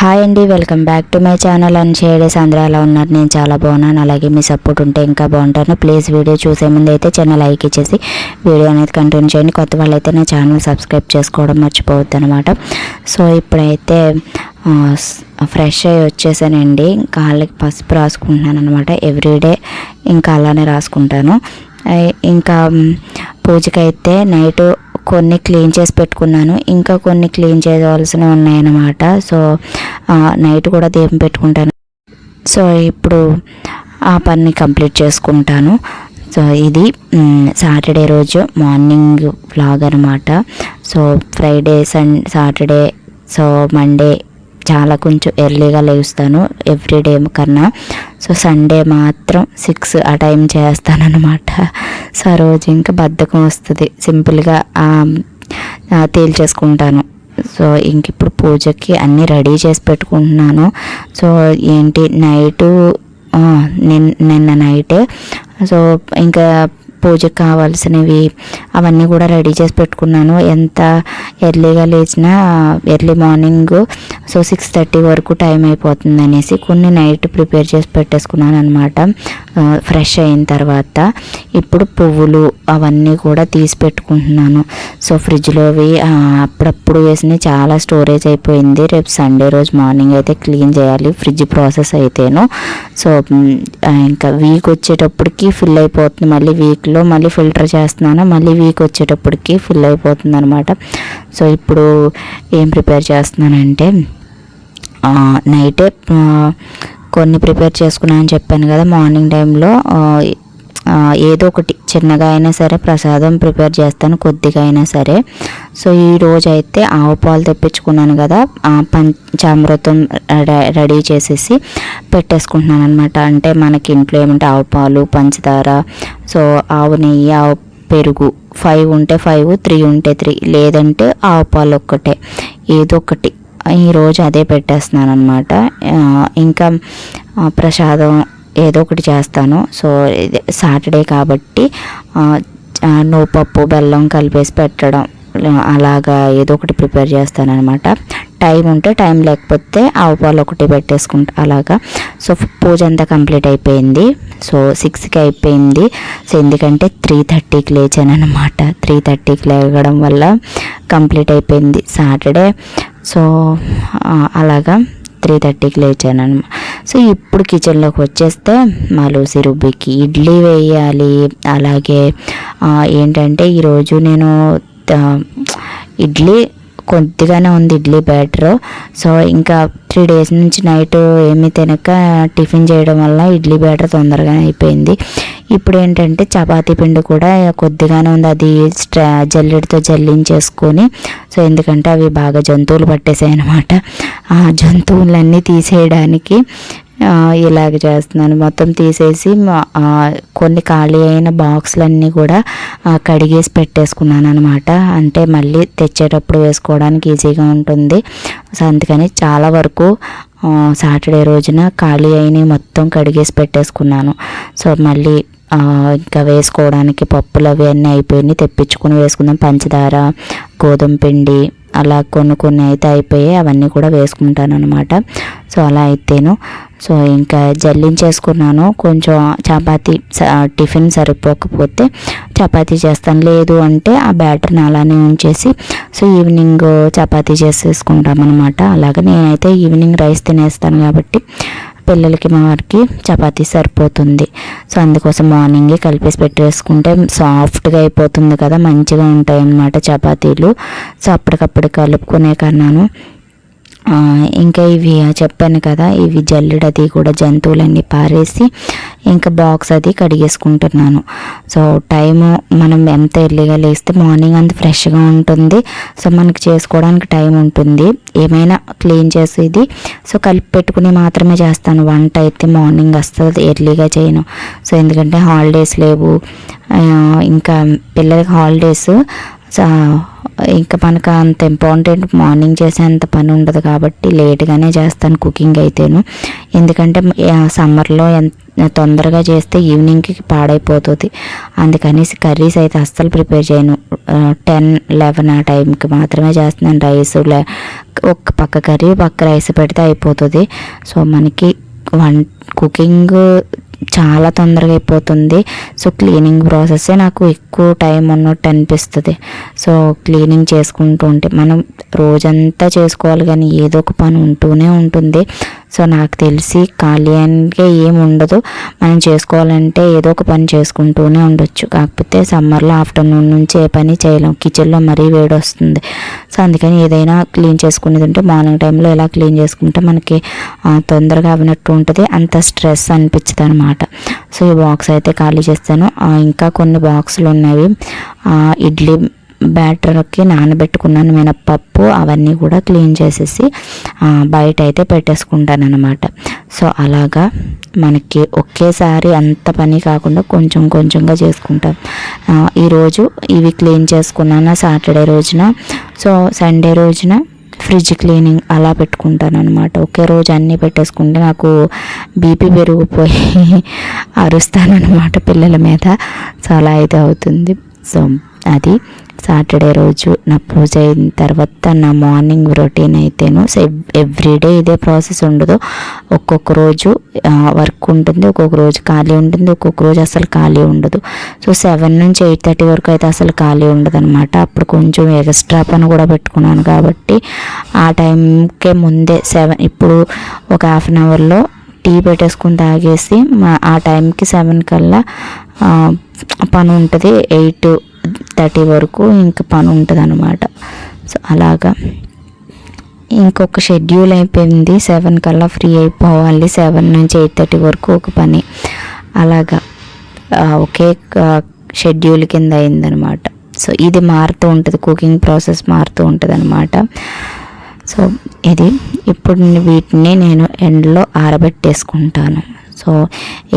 Hi అండి welcome back to my channel అని షేడేస్ అందరూ ఎలా ఉన్నారు. నేను చాలా బాగున్నాను. అలాగే మీ సపోర్ట్ ఉంటే ఇంకా బాగుంటాను. ప్లీజ్ వీడియో చూసే ముందు అయితే చిన్న లైక్ ఇచ్చేసి వీడియో అనేది కంటిన్యూ చేయండి. కొత్త వాళ్ళైతే నా ఛానల్ సబ్స్క్రైబ్ చేసుకోవడం మర్చిపోవద్దు అనమాట సో ఇప్పుడైతే ఫ్రెష్ అయ్యి వచ్చేసానండి కాళ్ళకి పసుపు రాసుకుంటున్నాను అనమాట ఎవ్రీడే ఇంకా అలానే రాసుకుంటాను. ఇంకా పూజకైతే నైట్ కొన్ని క్లీన్ చేసి పెట్టుకున్నాను. ఇంకా కొన్ని క్లీన్ చేయవలసినవి ఉన్నాయన్నమాట. సో నైట్ కూడా దీపం పెట్టుకుంటాను. సో ఇప్పుడు ఆ పని కంప్లీట్ చేసుకుంటాను. సో ఇది సాటర్డే రోజు మార్నింగ్ వ్లాగ్ అనమాట so Friday sun Saturday so Monday చాలా కొంచెం ఎర్లీగా లేస్తాను ఎవ్రీడే కన్నా. సో సండే మాత్రం సిక్స్ ఆ టైం చేస్తానన్నమాట. సో ఆ రోజు ఇంకా బద్ధకం వస్తుంది. సింపుల్గా తేల్చేసుకుంటాను. సో ఇంక ఇప్పుడు పూజకి అన్నీ రెడీ చేసి పెట్టుకుంటున్నాను. సో ఏంటి నైటు నిన్న నిన్న నైటే. సో ఇంకా పూజకి కావాల్సినవి అవన్నీ కూడా రెడీ చేసి పెట్టుకున్నాను. ఎంత ఎర్లీగా లేచినా early morning so six thirty వరకు టైం అయిపోతుంది అనేసి కొన్ని నైట్ ప్రిపేర్ చేసి పెట్టేసుకున్నాను అనమాట ఫ్రెష్ అయిన తర్వాత ఇప్పుడు పువ్వులు అవన్నీ కూడా తీసి పెట్టుకుంటున్నాను. సో ఫ్రిడ్జ్లోవి అప్పుడప్పుడు వేసిన చాలా స్టోరేజ్ అయిపోయింది. రేపు సండే రోజు మార్నింగ్ అయితే క్లీన్ చేయాలి ఫ్రిడ్జ్ ప్రాసెస్ అయితేను. సో ఇంకా వీక్ వచ్చేటప్పటికి ఫిల్ అయిపోతుంది. మళ్ళీ వీక్ వీక్లో మళ్ళీ ఫిల్టర్ చేస్తున్నాను. మళ్ళీ వీక్ వచ్చేటప్పటికి ఫిల్ అయిపోతుంది అనమాట సో ఇప్పుడు ఏం ప్రిపేర్ చేస్తున్నానంటే నైటే కొన్ని ప్రిపేర్ చేసుకున్నాను అని చెప్పాను కదా మార్నింగ్ టైంలో ఏదో ఒకటి చిన్నగా అయినా సరే ప్రసాదం ప్రిపేర్ చేస్తాను కొద్దిగా అయినా సరే. సో ఈ రోజు అయితే ఆవు పాలు తెప్పించుకున్నాను కదా పంచామృతం రె- రెడీ చేసేసి పెట్టేసుకుంటున్నాను అనమాట అంటే మనకి ఇంట్లో ఏమంటే ఆవు పాలు పంచదార సో ఆవు నెయ్యి ఆవు పెరుగు ఫైవ్ ఉంటే ఫైవ్ త్రీ ఉంటే త్రీ లేదంటే ఆవు పాలు ఒక్కటే ఏదో ఒకటి. ఈరోజు అదే పెట్టేస్తున్నాను అనమాట ఇంకా ప్రసాదం ఏదో ఒకటి చేస్తాను. సో సాటర్డే కాబట్టి నువ్వు పప్పు బెల్లం కలిపేసి పెట్టడం అలాగా ఏదో ఒకటి ప్రిపేర్ చేస్తాను అనమాట టైం ఉంటే టైం లేకపోతే ఆవుపాలు ఒకటి పెట్టేసుకుంటా అలాగా. సో పూజ అంతా కంప్లీట్ అయిపోయింది. సో సిక్స్కి అయిపోయింది. సో ఎందుకంటే త్రీ థర్టీకి లేచాను అనమాట త్రీ థర్టీకి లేగడం వల్ల కంప్లీట్ అయిపోయింది సాటర్డే. సో అలాగా. త్రీ థర్టీకి లేచాను అనమాట సో ఇప్పుడు కిచెన్లోకి వచ్చేస్తే మా లూసి రుబ్బికి ఇడ్లీ వేయాలి. అలాగే ఏంటంటే ఈరోజు నేను ఇడ్లీ కొద్దిగానే ఉంది ఇడ్లీ బ్యాటర్. సో ఇంకా త్రీ డేస్ నుంచి నైట్ ఏమీ తినక టిఫిన్ చేయడం వల్ల ఇడ్లీ బ్యాటర్ తొందరగానే అయిపోయింది. ఇప్పుడు ఏంటంటే చపాతీ పిండి కూడా కొద్దిగానే ఉంది. అది స్ట్రా జల్లెడితో జల్లించేసుకొని సో ఎందుకంటే అవి బాగా జంతువులు పట్టేసాయి అనమాట ఆ జంతువులన్నీ తీసేయడానికి ఇలాగ చేస్తున్నాను. మొత్తం తీసేసి కొన్ని ఖాళీ అయిన బాక్సులన్నీ కూడా కడిగేసి పెట్టేసుకున్నాను అనమాట అంటే మళ్ళీ తెచ్చేటప్పుడు వేసుకోవడానికి ఈజీగా ఉంటుంది. సో అందుకని చాలా వరకు సాటర్డే రోజున ఖాళీ అయినవి మొత్తం కడిగేసి పెట్టేసుకున్నాను. సో మళ్ళీ ఇంకా వేసుకోవడానికి పప్పులు అవి అన్నీ అయిపోయినాయి. తెప్పించుకుని వేసుకుందాం. పంచదార గోధుమ పిండి అలా కొన్ని కొన్ని అయితే అయిపోయాయి. అవన్నీ కూడా వేసుకుంటాను అనమాట సో అలా అయితేను. సో ఇంకా జల్లించేసుకున్నాను. కొంచెం చపాతీ టిఫిన్ సరిపోకపోతే చపాతీ చేస్తాను. లేదు అంటే ఆ బ్యాటర్ని అలానే ఉంచేసి సో ఈవినింగ్ చపాతీ చేసేసుకుంటాం అనమాట అలాగే నేనైతే ఈవినింగ్ రైస్ తినేస్తాను కాబట్టి పిల్లలకి మా వారికి చపాతీ సరిపోతుంది. సో అందుకోసం మార్నింగే కలిపేసి పెట్టేసుకుంటే సాఫ్ట్గా అయిపోతుంది కదా మంచిగా ఉంటాయి అన్నమాట చపాతీలు. సో అప్పటికప్పుడు కలుపుకునే కన్నాను. ఇంకా ఇవి చెప్పాను కదా ఇవి జల్లెడ అది కూడా జంతువులన్నీ పారేసి ఇంకా బాక్స్ అది కడిగేసుకుంటున్నాను. సో టైము మనం ఎంత ఎర్లీగా లేస్తే మార్నింగ్ అంత ఫ్రెష్గా ఉంటుంది. సో మనకి చేసుకోవడానికి టైం ఉంటుంది. ఏమైనా క్లీన్ చేసేది. సో కలిపి పెట్టుకుని మాత్రమే చేస్తాను. వంట అయితే మార్నింగ్ అస్సలు ఎర్లీగా చేయను. సో ఎందుకంటే హాలిడేస్ లేవు. ఇంకా పిల్లలకి హాలిడేస్. సో ఇంకా మనకు అంత ఇంపార్టెంట్ మార్నింగ్ చేసే అంత పని ఉండదు కాబట్టి లేట్గానే చేస్తాను కుకింగ్ అయితేను. ఎందుకంటే సమ్మర్లో ఎంత తొందరగా చేస్తే ఈవినింగ్కి పాడైపోతుంది. అందుకనేసి కర్రీస్ అయితే అస్సలు ప్రిపేర్ చేయను. టెన్ లెవెన్ ఆ టైంకి మాత్రమే చేస్తున్నాను రైస్ లే ఒక పక్క కర్రీ పక్క రైస్ పెడితే అయిపోతుంది. సో మనకి వన్ కుకింగ్ చాలా తొందరగా అయిపోతుంది. సో క్లీనింగ్ ప్రాసెస్సే నాకు ఎక్కువ టైం ఉన్నట్టు అనిపిస్తుంది. సో క్లీనింగ్ చేసుకుంటూ ఉంటే మనం రోజంతా చేసుకోవాలి కానీ ఏదో ఒక పని ఉంటూనే ఉంటుంది. సో నాకు తెలిసి ఖాళీ అంటే ఏం ఉండదు. మనం చేసుకోవాలంటే ఏదో ఒక పని చేసుకుంటూనే ఉండొచ్చు. కాకపోతే సమ్మర్లో ఆఫ్టర్నూన్ నుంచి ఏ పని చేయలేం. కిచెన్లో మరీ వేడి వస్తుంది. సో అందుకని ఏదైనా క్లీన్ చేసుకునేది ఉంటే మార్నింగ్ టైంలో ఎలా క్లీన్ చేసుకుంటే మనకి తొందరగా అవినట్టు ఉంటుంది. అంత స్ట్రెస్ అనిపించదు అనమాట సో ఈ బాక్స్ అయితే ఖాళీ చేస్తాను. ఇంకా కొన్ని బాక్సులు ఉన్నవి. ఇడ్లీ బ్యాటర్కి నానబెట్టుకున్నాను మినప్పప్పు అవన్నీ కూడా క్లీన్ చేసేసి బయట అయితే పెట్టేసుకుంటాను అనమాట సో అలాగా మనకి ఒకేసారి అంత పని కాకుండా కొంచెం కొంచెంగా చేసుకుంటాం. ఈరోజు ఇవి క్లీన్ చేసుకున్నాను సాటర్డే రోజున. సో సండే రోజున ఫ్రిడ్జ్ క్లీనింగ్ అలా పెట్టుకుంటాను అనమాట ఒకే రోజు అన్నీ పెట్టేసుకుంటే నాకు బీపీ పెరిగిపోయి అరుస్తానమాట పిల్లల మీద. సో అలా అయితే అవుతుంది. సో అది సాటర్డే రోజు నా పూజ అయిన తర్వాత నా మార్నింగ్ రొటీన్ అయితేను సో ఎవ్రీడే ఇదే ప్రాసెస్ ఉండదు. ఒక్కొక్క రోజు వర్క్ ఉంటుంది ఒక్కొక్క రోజు ఖాళీ ఉంటుంది ఒక్కొక్క రోజు అసలు ఖాళీ ఉండదు. సో సెవెన్ నుంచి ఎయిట్ థర్టీ వరకు అయితే అసలు ఖాళీ ఉండదు అనమాట అప్పుడు కొంచెం ఎక్స్ట్రా పని కూడా పెట్టుకున్నాను కాబట్టి ఆ టైంకే ముందే సెవెన్ ఇప్పుడు ఒక హాఫ్ అన్ అవర్లో టీ పెట్టేసుకుని తాగేసి ఆ టైంకి సెవెన్ కల్లా పని ఉంటుంది. ఎయిట్ థర్టీ వరకు ఇంకా పని ఉంటుంది అనమాట సో అలాగా. ఇంకొక షెడ్యూల్ అయిపోయింది. సెవెన్ కల్లా ఫ్రీ అయిపోవాలి. సెవెన్ నుంచి ఎయిట్ థర్టీ వరకు ఒక పని. అలాగా. ఒకే షెడ్యూల్ కింద అయిందనమాట సో ఇది మారుతూ ఉంటుంది. కుకింగ్ ప్రాసెస్ మారుతూ ఉంటుంది అనమాట సో ఇది. ఇప్పుడు వీటిని నేను ఎండలో ఆరబెట్టేసుకుంటాను. సో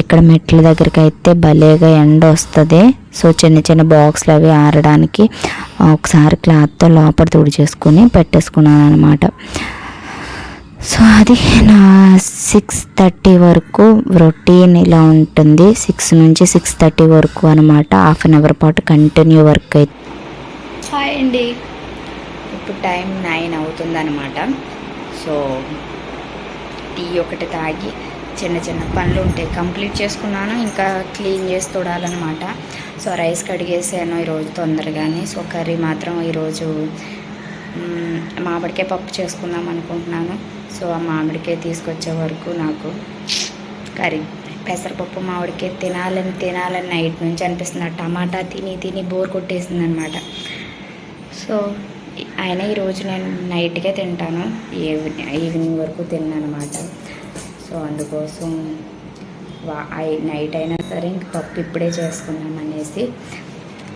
ఇక్కడ మెట్ల దగ్గరికి అయితే భలేగా ఎండ వస్తుంది. సో చిన్న చిన్న బాక్స్లు అవి ఆరడానికి ఒకసారి క్లాత్తో లోపల తుడి చేసుకుని పెట్టేసుకున్నాను అనమాట సో అది నా సిక్స్ థర్టీ వరకు రొటీన్ ఇలా ఉంటుంది. సిక్స్ నుంచి సిక్స్ థర్టీ వరకు అనమాట హాఫ్ అన్ అవర్ పాటు కంటిన్యూ వర్క్ అయితే హాయ్ అండి. ఇప్పుడు టైం నైన్ అవుతుందన్నమాట. సో టీ ఒకటి తాగి చిన్న చిన్న పనులు ఉంటాయి. కంప్లీట్ చేసుకున్నాను. ఇంకా క్లీన్ చేసి తోడాలన్నమాట. సో రైస్ కడిగేసాను ఈరోజు తొందరగానే. సో కర్రీ మాత్రం ఈరోజు మామిడికాయ పప్పు చేసుకుందాం అనుకుంటున్నాను. సో ఆ మామిడికాయ తీసుకొచ్చే వరకు నాకు కర్రీ పెసరపప్పు మామిడికాయ తినాలని తినాలని నైట్ నుంచి అనిపిస్తుంది. టమాటా తిని తిని బోర్ కొట్టేసింది అనమాట సో ఆయన ఈరోజు నేను నైట్గా తింటాను. ఈవినింగ్ వరకు తిన్నాను అనమాట సో అందుకోసం నైట్ అయినా సరే ఇంక పప్పు ఇప్పుడే చేసుకుందాం అనేసి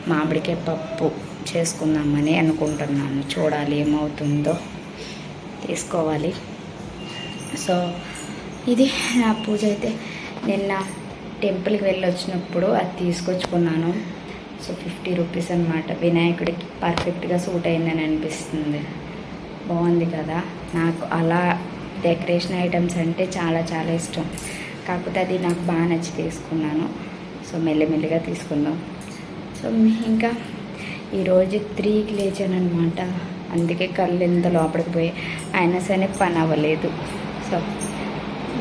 మామిడికాయ పప్పు చేసుకుందామని అనుకుంటున్నాను. చూడాలి ఏమవుతుందో తీసుకోవాలి. సో ఇది నా పూజ అయితే నిన్న టెంపుల్కి వెళ్ళి వచ్చినప్పుడు అది తీసుకొచ్చుకున్నాను. సో ఫిఫ్టీ రూపీస్ అనమాట వినాయకుడికి పర్ఫెక్ట్గా సూట్ అయిందని అనిపిస్తుంది. బాగుంది కదా? నాకు అలా డెకరేషన్ ఐటమ్స్ అంటే చాలా చాలా ఇష్టం. కాకపోతే అది నాకు బాగా నచ్చి తీసుకున్నాను. సో మెల్లమెల్లిగా తీసుకుందాం సో ఇంకా ఈరోజు త్రీకి లేచానమాట అనమాట అందుకే కళ్ళు ఎంత లోపలికి పోయి అయినా సరే పని అవ్వలేదు. సో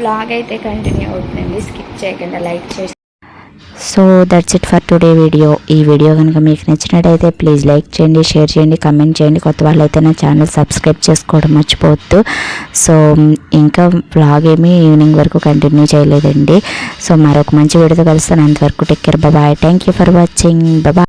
బ్లాగ్ అయితే కంటిన్యూ అవుతుందండి స్కిప్ చేయకుండా లైక్ చేసి so that's it for today video ఈ వీడియో కనుక మీకు నచ్చినట్టయితే ప్లీజ్ లైక్ చేయండి షేర్ చేయండి కమెంట్ చేయండి. కొత్త వాళ్ళైతే నా ఛానల్ సబ్స్క్రైబ్ చేసుకోవడం మర్చిపోవద్దు. సో ఇంకా బ్లాగ్ ఏమీ ఈవినింగ్ వరకు కంటిన్యూ చేయలేదండి. సో మరొక మంచి వీడియోతో కలుస్తాను. అంతవరకు take care bye thank you for watching bye